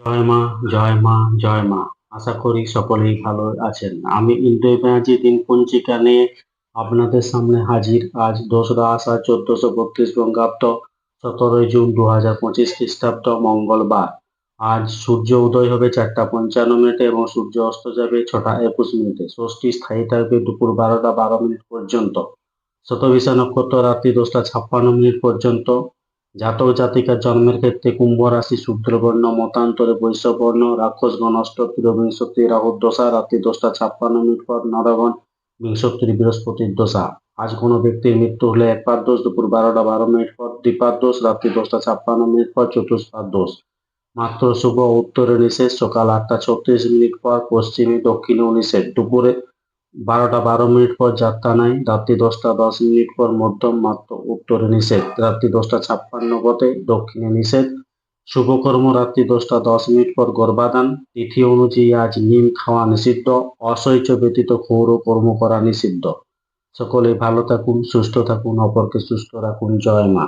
জয় মা জয় মা জয় মা। আশা করি সকলেই ভালো আছেন। আমি ইন্দো ব্যানার্জি দিন পঞ্জিকা নিয়ে আপনাদের সামনে হাজির। আজ দোসরা আষাঢ় চোদ্দশো বত্রিশ বঙ্গাব্দ, সতেরোই জুন দু হাজার পঁচিশ খ্রিস্টাব্দ, মঙ্গলবার। আজ সূর্য উদয় হবে চারটা পঞ্চান্ন মিনিটে এবং সূর্য অস্ত যাবে ছটা একুশ মিনিটে। ষষ্ঠী স্থায়ী থাকবে দুপুর বারোটা বারো মিনিট পর্যন্ত। শতভিষা নক্ষত্র রাত্রি দশটা ছাপ্পান্ন মিনিট পর্যন্ত। জাতক জাতিকার জন্মের ক্ষেত্রে কুম্ভ রাশি শুক্রবর্ণ মতান্তরে বৈশ্যবর্ণ, রাক্ষসগণ অষ্টত্রির বিংশত্তি রাহুর দশা, রাত্রি দশটা, ছাপ্পান্ন মিনিট পর নরগণ বিংশত্তির বৃহস্পতির দশা। আজ কোনো ব্যক্তির মৃত্যু হলে একবার দোষ, দুপুর বারোটা, বারো মিনিট পর দ্বিপাদ দোষ, রাত্রি দশটা, ছাপ্পান্ন মিনিট পর চতুষ্পাদ দোষ। মাত্র শুভ উত্তরে নিষেধ, সকাল আটটা ছত্রিশ মিনিট পর পশ্চিমে দক্ষিণে নিষেধ দুপুরে বারোটা বারো মিনিট পর যাত্রা নাই, রাত্রি দশটা দশ মিনিট পর মধ্যম মাত্র উত্তরে নিষেধ। রাত্রি দশটা ছাপ্পান্ন গতে দক্ষিণে নিষেধ। শুভকর্ম রাত্রি দশটা দশ মিনিট পর গর্ভাধান। তিথি অনুযায়ী আজ নিম খাওয়া নিষিদ্ধ। অসহ্য ব্যতীত ক্ষৌর কর্ম করা নিষিদ্ধ। সকলে ভালো থাকুন, সুস্থ থাকুন, অপরকে সুস্থ রাখুন। জয় মা।